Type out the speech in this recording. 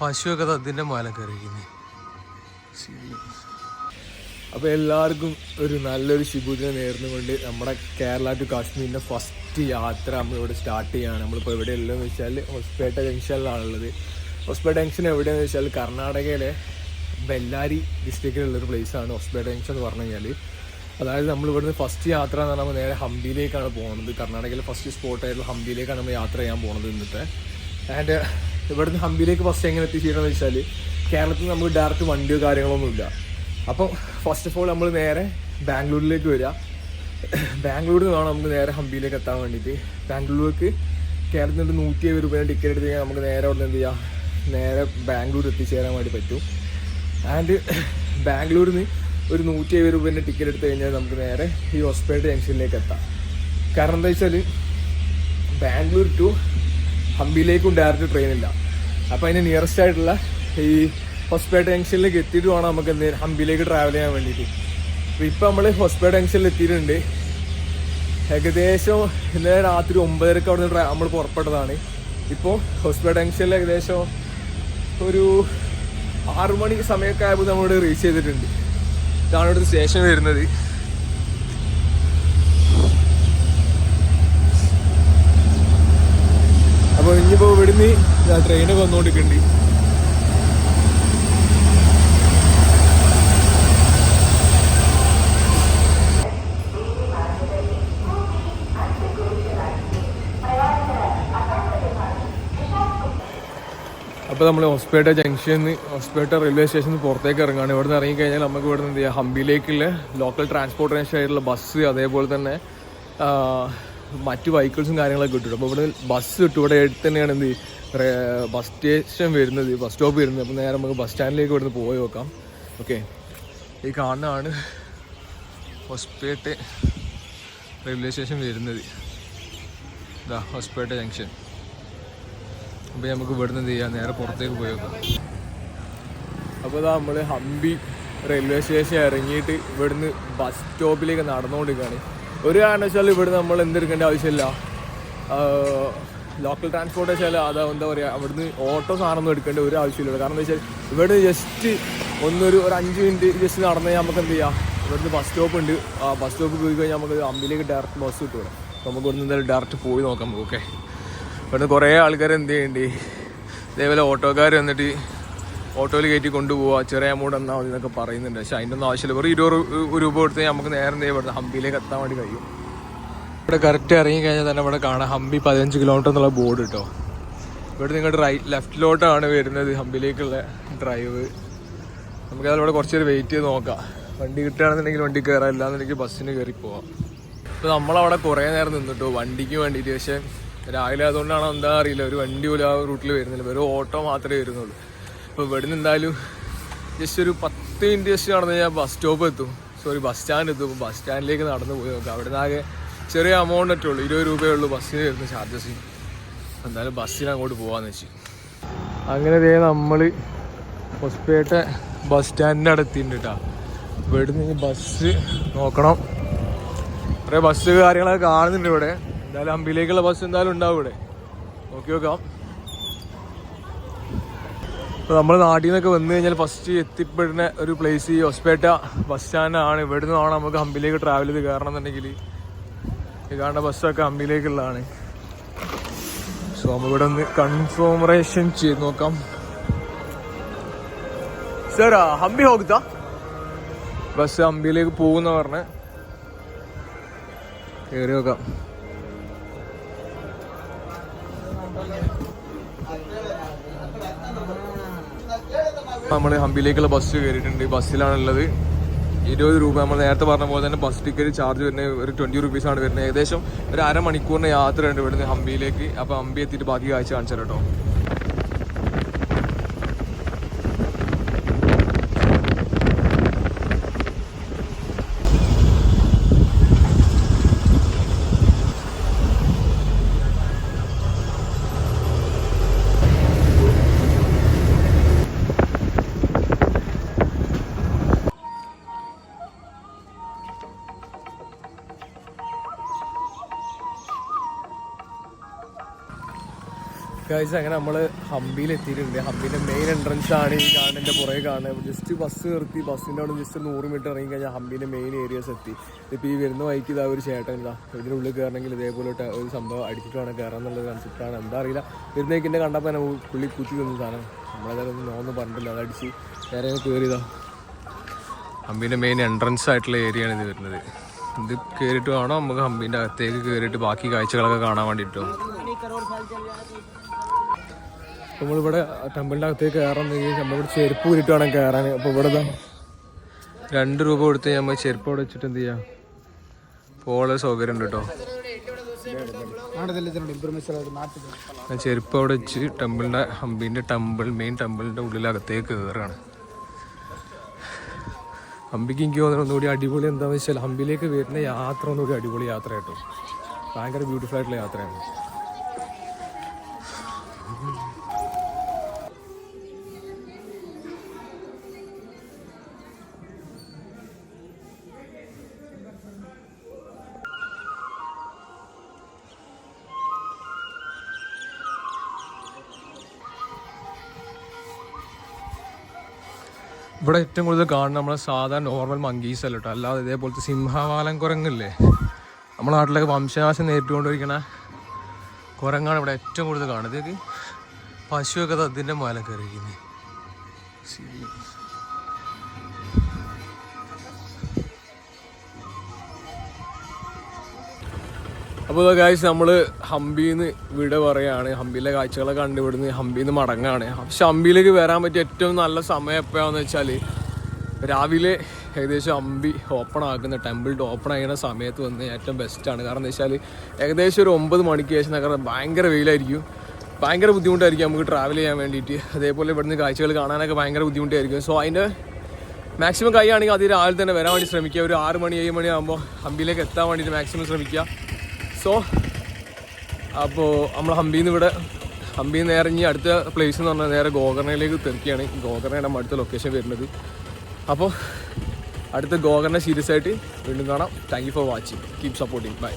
പശുവൊക്കെ അതിന്റെ മേലെ കയറിയിരിക്കുന്നത് അപ്പോൾ എല്ലാവർക്കും ഒരു നല്ലൊരു ശുഭദിനം നേർന്നുകൊണ്ട് നമ്മുടെ കേരള ടു കാശ്മീരിന്റെ ഫസ്റ്റ് യാത്ര നമ്മൾ നമ്മളിവിടെ സ്റ്റാർട്ട് നമ്മളിപ്പോൾ എവിടെ ഉള്ളതെന്ന് വെച്ചാൽ ഹൊസ്പേട്ട ജംഗ്ഷനിലാണുള്ളത്. ഹൊസ്പേട്ട ജംഗ്ഷൻ എവിടെയെന്ന് വെച്ചാൽ കർണാടകയിലെ ബെല്ലാരി ഡിസ്ട്രിക്റ്റിലുള്ള ഡിസ്ട്രിക്റ്റിലുള്ളൊരു പ്ലേസാണ് ഹൊസ്പേട്ട ജംഗ്ഷൻ എന്ന് പറഞ്ഞു കഴിഞ്ഞാൽ അതായത് നമ്മൾ ഇവിടുന്ന് ഫസ്റ്റ് യാത്ര എന്ന് പറഞ്ഞാൽ നേരെ ഹംപിയിലേക്കാണ് പോകുന്നത്. കർണാടകയിലെ ഫസ്റ്റ് സ്പോട്ടായിട്ടുള്ള ഹംപിയിലേക്കാണ് നമ്മൾ യാത്ര ചെയ്യാൻ പോകുന്നത് ഇന്നത്തെ. ആൻഡ് ഇവിടുന്ന് ഹംപിയിലേക്ക് ഫസ്റ്റ് എങ്ങനെ എത്തിച്ചേരണമെന്ന് വെച്ചാൽ കേരളത്തിൽ നമുക്ക് ഡയറക്റ്റ് വണ്ടിയോ കാര്യങ്ങളൊന്നുമില്ല അപ്പം ഫസ്റ്റ് ഓഫ് ഓൾ നമ്മൾ നേരെ ബാംഗ്ലൂരിലേക്ക് വരിക ബാംഗ്ലൂരിൽ നിന്ന് വേണം നമുക്ക് നേരെ ഹംപിയിലേക്ക് എത്താൻ വേണ്ടിയിട്ട്. ബാംഗ്ലൂർക്ക് കേരളത്തിൽ നിന്ന് നൂറ്റി എഴുപത് രൂപയുടെ ടിക്കറ്റ് എടുത്ത് കഴിഞ്ഞാൽ നമുക്ക് നേരെ അവിടെ എന്ത് ചെയ്യാം? നേരെ ബാംഗ്ലൂർ എത്തിച്ചേരാൻ വേണ്ടി പറ്റും. ആൻഡ് ബാംഗ്ലൂരിൽ നിന്ന് ഒരു നൂറ്റി എഴുപത് രൂപേന്റെ ടിക്കറ്റ് എടുത്ത് കഴിഞ്ഞാൽ നമുക്ക് നേരെ ഈ ഹോസ്പിറ്റൽ ജംഗ്ഷനിലേക്ക് എത്താം. കാരണം എന്താ വെച്ചാൽ ബാംഗ്ലൂർ ടു ഹംപിയിലേക്കും ഡയറക്റ്റ് ട്രെയിൻ ഇല്ല. അപ്പോൾ അതിന് നിയറസ്റ്റ് ആയിട്ടുള്ള ഈ ഹോസ്പേട്ട് ജംഗ്ഷനിലേക്ക് എത്തിയിട്ട് വേണം നമുക്ക് എന്ത് ചെയ്യാൻ ഹംപിയിലേക്ക് ട്രാവൽ ചെയ്യാൻ വേണ്ടിയിട്ട്. അപ്പോൾ ഇപ്പോൾ നമ്മൾ ഹോസ്പേട്ട് ജംഗ്ഷനിൽ എത്തിയിട്ടുണ്ട്. ഏകദേശം ഇന്നലെ രാത്രി ഒമ്പതരക്ക് അവിടെ നിന്ന് നമ്മൾ പുറപ്പെട്ടതാണ്. ഇപ്പോൾ ഹോസ്പേട്ട് ജംഗ്ഷനിൽ ഏകദേശം ഒരു ആറു മണി സമയമൊക്കെ ആയപ്പോൾ നമ്മളിവിടെ റീച്ച് ചെയ്തിട്ടുണ്ട്. ഇതാണ് ഇവിടുത്തെ സ്റ്റേഷൻ വരുന്നത് അപ്പോൾ ഇനിയിപ്പോൾ ഇവിടുന്ന് ട്രെയിനൊക്കെ വന്നുകൊണ്ടിരിക്കുന്നുണ്ട് അപ്പോൾ നമ്മൾ ഹോസ്പേട്ട ജംഗ്ഷനിൽ നിന്ന് ഹോസ്പേട്ട റെയിൽവേ സ്റ്റേഷനിൽ പുറത്തേക്ക് ഇറങ്ങുകയാണ് ഇവിടെ നിന്ന് ഇറങ്ങിക്കഴിഞ്ഞാൽ നമുക്ക് ഇവിടെ നിന്ന് എന്ത് ചെയ്യാം? ഹംപിയിലേക്കുള്ള ലോക്കൽ ട്രാൻസ്പോർട്ടേഷൻ ആയിട്ടുള്ള ബസ് അതേപോലെ തന്നെ മറ്റു വെഹിക്കിൾസും കാര്യങ്ങളൊക്കെ കിട്ടും അപ്പോൾ ഇവിടെ ബസ് കിട്ടും. ഇവിടെ അടുത്ത് തന്നെയാണ് എന്ത് ബസ് സ്റ്റേഷൻ വരുന്നത് ബസ് സ്റ്റോപ്പ് വരുന്നത്. അപ്പോൾ നേരെ നമുക്ക് ബസ് സ്റ്റാൻഡിലേക്ക് ഇവിടുന്ന് പോയി നോക്കാം. ഓക്കെ ഈ കാണുന്നതാണ് ഹൊസ്പേട്ടെ റെയിൽവേ സ്റ്റേഷൻ വരുന്നത്. ഇതാ ഹോസ്പേട്ട ജംഗ്ഷൻ അപ്പോൾ നമുക്ക് ഇവിടുന്ന് എന്ത് ചെയ്യാം? നേരെ പുറത്തേക്ക് പോയി നോക്കാം. അപ്പോൾ ഇതാ നമ്മൾ ഹംപി റെയിൽവേ സ്റ്റേഷൻ ഇറങ്ങിയിട്ട് ഇവിടുന്ന് ബസ് സ്റ്റോപ്പിലേക്ക് നടന്നുകൊണ്ടിരിക്കുകയാണ്. ഒരു കാരണവശാലും ഇവിടെ നമ്മൾ എന്തെടുക്കേണ്ട ആവശ്യമില്ല. ലോക്കൽ ട്രാൻസ്പോർട്ട് വെച്ചാൽ അത് എന്താ പറയുക അവിടുന്ന് ഓട്ടോ സാധനമൊന്നും എടുക്കേണ്ട ഒരു ആവശ്യമില്ല. കാരണം എന്താ വെച്ചാൽ ഇവിടെ ജസ്റ്റ് ഒന്നൊരു ഒരു അഞ്ച് മിനിറ്റ് ജസ്റ്റ് നടന്നു നമുക്ക് എന്ത് ചെയ്യാം? ഇവിടുന്ന് ബസ് സ്റ്റോപ്പ് ഉണ്ട്. ആ ബസ് സ്റ്റോപ്പ് പോയി കഴിഞ്ഞാൽ നമുക്ക് അമ്പിലേക്ക് ഡയറക്റ്റ് ബസ് കിട്ടും നമുക്ക് ഇവിടുന്ന് എന്തായാലും ഡയറക്റ്റ് പോയി നോക്കാം ഓക്കെ ഇവിടുന്ന് കുറേ ആൾക്കാർ എന്ത് ചെയ്യേണ്ടി? ഇതേപോലെ ഓട്ടോക്കാർ വന്നിട്ട് ഓട്ടോയിൽ കയറ്റി കൊണ്ടുപോവുക ചെറിയ അമൗണ്ട് എന്നാൽ മതി എന്നൊക്കെ പറയുന്നുണ്ട്. പക്ഷേ അതിന്റെ ഒന്നും ആവശ്യമില്ല. വെറും ഇരുപത് രൂപ കൊടുത്ത് നമുക്ക് നേരെ നേരെ ഇവിടുന്ന് ഹംപിയിലേക്ക് എത്താൻ വേണ്ടി കഴിയും. ഇവിടെ കറക്റ്റ് ഇറങ്ങി കഴിഞ്ഞാൽ തന്നെ ഇവിടെ കാണാം. ഹംപി പതിനഞ്ച് കിലോമീറ്റർ എന്നുള്ള ബോർഡ് കേട്ടോ ഇവിടെ നിങ്ങളുടെ റൈറ്റ് ലെഫ്റ്റിലോട്ടാണ് വരുന്നത് ഹംപിയിലേക്കുള്ള ഡ്രൈവ് നമുക്ക് ഇവിടെ കുറച്ച് നേരം വെയിറ്റ് ചെയ്ത് നോക്കാം. വണ്ടി കിട്ടുകയാണെന്നുണ്ടെങ്കിൽ വണ്ടി കയറാം. ഇല്ലാന്നുണ്ടെങ്കിൽ ബസ്സിന് കയറി പോവാം. ഇപ്പോൾ നമ്മളവിടെ കുറേ നേരം നിന്നിട്ടോ? വണ്ടിക്ക് വേണ്ടിയിട്ട്. പക്ഷേ രാവിലെ അതുകൊണ്ടാണോ എന്താ അറിയില്ല. ഒരു വണ്ടി പോലും ആ റൂട്ടിൽ വരുന്നില്ല. വെറും ഓട്ടോ മാത്രമേ വരുന്നുള്ളൂ. അപ്പോൾ ഇവിടുന്ന് എന്തായാലും ജസ്റ്റ് ഒരു പത്ത് മിനിറ്റ് ജസ്റ്റ് നടന്നു കഴിഞ്ഞാൽ ബസ് സ്റ്റോപ്പ് എത്തും. സോറി ബസ് സ്റ്റാൻഡ് എത്തും. ബസ് സ്റ്റാൻഡിലേക്ക് നടന്നു പോയി നോക്കാം. അവിടെ നിന്ന് ആകെ ചെറിയ എമൗണ്ട് ഒറ്റേ ഇരുപത് രൂപയേ ഉള്ളൂ ബസ്സിന് വരുന്ന ചാർജസ് എന്തായാലും ബസ്സിന് അങ്ങോട്ട് പോകാമെന്ന് വെച്ചു. അങ്ങനെ ദേ നമ്മൾ ഹൊസ്പേട്ട ബസ് സ്റ്റാൻഡിന്റെ അവിടെ എത്തിയിട്ടുണ്ട് കേട്ടോ ഇവിടുന്ന് ബസ് നോക്കണം. കുറേ ബസ് കാര്യങ്ങളൊക്കെ കാണുന്നുണ്ട് ഇവിടെ. എന്തായാലും അമ്പിലേക്കുള്ള ബസ് എന്തായാലും ഉണ്ടാവും ഇവിടെ. നോക്കി നോക്കാം. നമ്മുടെ നാട്ടിൽ നിന്നൊക്കെ വന്നു കഴിഞ്ഞാൽ ഫസ്റ്റ് എത്തിപ്പെടുന്ന ഒരു പ്ലേസ് ഈ ഒസ്പേട്ട ബസ് സ്റ്റാൻഡാണ് ഇവിടെ നിന്നാണ് നമുക്ക് ഹമ്പിലേക്ക് ട്രാവൽ ചെയ്ത് കയറണം എന്നുണ്ടെങ്കിൽ ഈ കാണുന്ന ബസ്സൊക്കെ ഹമ്പിലേക്കുള്ളതാണ്. സോ നമുക്കിവിടെ ഒന്ന് കൺഫോമറേഷൻ ചെയ്ത് നോക്കാം. സാറാ ഹമ്പി ഹോക്ത ബസ് ഹമ്പിയിലേക്ക് പോകുന്ന പറഞ്ഞ്. കയറി നോക്കാം. Thank you. നമ്മൾ ഹംപിയിലേക്കുള്ള ബസ് കയറിയിട്ടുണ്ട്. ബസ്സിലാണുള്ളത് ഇരുപത് രൂപ നമ്മൾ നേരത്തെ പറഞ്ഞ പോലെ തന്നെ ബസ് ടിക്കറ്റ് ചാർജ് വരുന്നത് ഒരു ട്വന്റി റുപ്പീസാണ് വരുന്നത്. ഏകദേശം ഒരു അരമണിക്കൂറിന് യാത്രയുണ്ട് ഇവിടുന്ന് ഹംപിയിലേക്ക്. അപ്പോൾ ഹംപി എത്തിയിട്ട് ബാക്കി കാഴ്ച കാണിച്ചു അങ്ങനെ നമ്മൾ ഹംപിയിൽ എത്തിയിട്ടുണ്ട്. ഹംപിന്റെ മെയിൻ എൻട്രൻസ് ആണ് ഈ കാണുന്നതിന്റെ പുറകെ കാണുന്നത്. ജസ്റ്റ് ബസ് നിർത്തി. ബസ്സിന്റെ അവിടെ ജസ്റ്റ് നൂറ് മീറ്റർ ഇറങ്ങി കഴിഞ്ഞാൽ ഹംപിന്റെ മെയിൻ ഏരിയസ് എത്തി. ഇപ്പൊ ഈ വരുന്ന വൈക്ക് ഇതാ ഒരു ചേട്ടൻ ഇതാ. ഇതിനുള്ളിൽ കയറണമെങ്കിൽ ഇതേപോലെ ഒരു സംഭവം അടിച്ചിട്ട് വേണം കയറാൻ എന്നുള്ള കൺസെപ്റ്റാണ് എന്താ അറിയില്ല. വരുന്നേക്കിന്റെ കണ്ടപ്പോൾ പുള്ളി കുത്തി തന്നു സാധനം. നമ്മളേതായാലും നോന്ന് പറഞ്ഞിട്ടില്ല അതടിച്ച് വേറെ കയറിയതാ ഹംപിന്റെ മെയിൻ എൻട്രൻസ് ആയിട്ടുള്ള ഏരിയ ആണ് ഇത് വരുന്നത്. ഇത് കയറിയിട്ട് വേണം? നമുക്ക് ഹമ്പിന്റെ അകത്തേക്ക് കയറിയിട്ട് ബാക്കി കാഴ്ചകളൊക്കെ കാണാൻ വേണ്ടിയിട്ടും നമ്മളിവിടെ ടെമ്പിളിന്റെ അകത്തേക്ക് കയറാൻ നമ്മളിവിടെ ചെരുപ്പ് കൂരിട്ട് വേണം കയറാൻ. അപ്പോൾ ഇവിടെ രണ്ട് രൂപ കൊടുത്ത് നമ്മൾ ചെരുപ്പ് അവിടെ വെച്ചിട്ട് എന്ത് ചെയ്യാം? പോളെ സൗകര്യം ഉണ്ട് കേട്ടോ. ചെരുപ്പ് അവിടെ വെച്ച് ടെമ്പിളിന്റെ ഹമ്പിന്റെ ടെമ്പിൾ മെയിൻ ടെമ്പിളിന്റെ ഉള്ളിലകത്തേക്ക് കയറുകയാണ് ഹംപിക്ക് എനിക്ക് തോന്നുന്നത് ഒന്നുകൂടി അടിപൊളി എന്താണെന്ന് വെച്ചാൽ ഹംപിയിലേക്ക് വരുന്ന യാത്ര ഒന്നുകൂടി അടിപൊളി യാത്ര കേട്ടോ ഭയങ്കര ബ്യൂട്ടിഫുൾ ആയിട്ടുള്ള യാത്രയാണ്. ഇവിടെ ഏറ്റവും കൂടുതൽ കാണുന്ന നമ്മളെ സാധാരണ നോർമൽ മങ്കീസ് അല്ല കേട്ടോ അല്ലാതെ ഇതേപോലത്തെ സിംഹവാലൻ കുരങ്ങില്ലേ നമ്മുടെ നാട്ടിലൊക്കെ വംശനാശം നേരിട്ടുകൊണ്ടിരിക്കണ കുരങ്ങാണ് ഇവിടെ ഏറ്റവും കൂടുതൽ കാണുന്നത്. ഇതൊക്കെ പശുവൊക്കെ അതിന്റെ മല കയറിയിരിക്കുന്നത് അപ്പോൾ ഗായ്സ് നമ്മൾ ഹംപിന്ന് വിട പറയുകയാണ് ഹംപിയിലെ കാഴ്ചകളൊക്കെ കണ്ട് ഇവിടുന്ന് ഹംപിന്ന് മടങ്ങാണ്. പക്ഷെ ഹംപിയിലേക്ക് വരാൻ പറ്റിയ ഏറ്റവും നല്ല സമയം എപ്പോഴാന്ന് വെച്ചാൽ രാവിലെ ഏകദേശം അമ്പി ഓപ്പൺ ആക്കുന്ന ടെമ്പിൾ ഓപ്പൺ ആകുന്ന സമയത്ത് വന്ന് ഏറ്റവും ബെസ്റ്റാണ് കാരണം എന്താ വെച്ചാൽ ഏകദേശം ഒരു ഒമ്പത് മണിക്ക് ശേഷം നമുക്ക് ഭയങ്കര വെയിലായിരിക്കും. ഭയങ്കര ബുദ്ധിമുട്ടായിരിക്കും നമുക്ക് ട്രാവൽ ചെയ്യാൻ വേണ്ടിയിട്ട്. അതേപോലെ ഇവിടുന്ന് കാഴ്ചകൾ കാണാനൊക്കെ ഭയങ്കര ബുദ്ധിമുട്ടായിരിക്കും. സോ അതിന്റെ മാക്സിമം കഴിയുകയാണെങ്കിൽ അത് രാവിലെ തന്നെ വരാൻ വേണ്ടി ശ്രമിക്കുക. ഒരു ആറ് മണി ഏഴ് മണി ആകുമ്പോൾ ഹംപിയിലേക്ക് എത്താൻ വേണ്ടിയിട്ട് മാക്സിമം ശ്രമിക്കുക. സോ അപ്പോൾ നമ്മൾ ഹംപിയിൽ നിന്ന് ഇവിടെ ഹംപിയിൽ നിന്ന് നേരെ ഇനി അടുത്ത പ്ലേസ് എന്ന് പറഞ്ഞാൽ നേരെ ഗോകർണയിലേക്ക് തെറിക്കുകയാണ് ഗോകർണയാണ് അടുത്ത ലൊക്കേഷൻ വരുന്നത്. അപ്പോൾ അടുത്ത ഗോകർണ സീരീസ് ആയിട്ട് വീണ്ടും കാണാം. Thank you for watching keep supporting bye